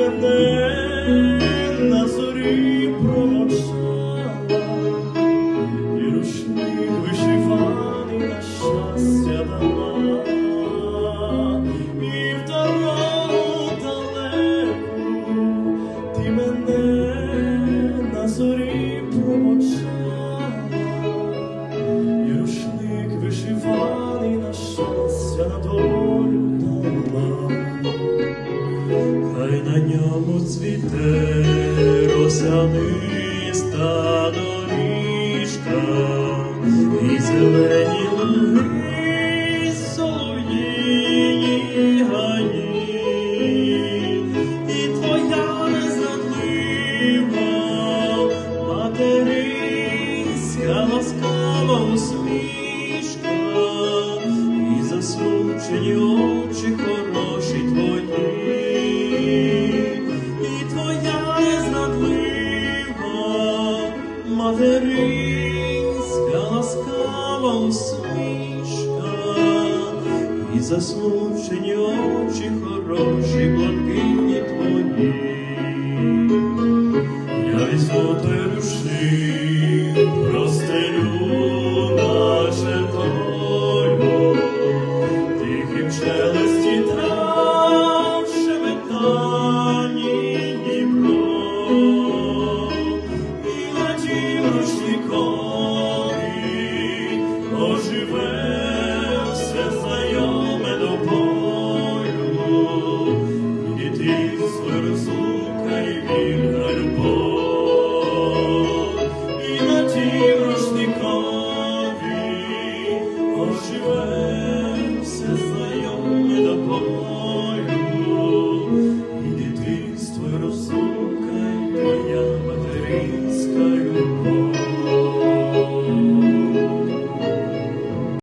мене на зорі промовчала, і рушник вишиваний на щастя дала, і в дорогу далеку ти мене на зорі промовчала, і рушник вишиваний на щастя надолу. Ньому цвіте росяниста доріжка і зелені луги, солов'їні і твоя незрадлива материнська ласкава усмішка, і засмучені очі materinska laskalom smiška i zasmučenje oči horoši blagini tvoji. хто живе.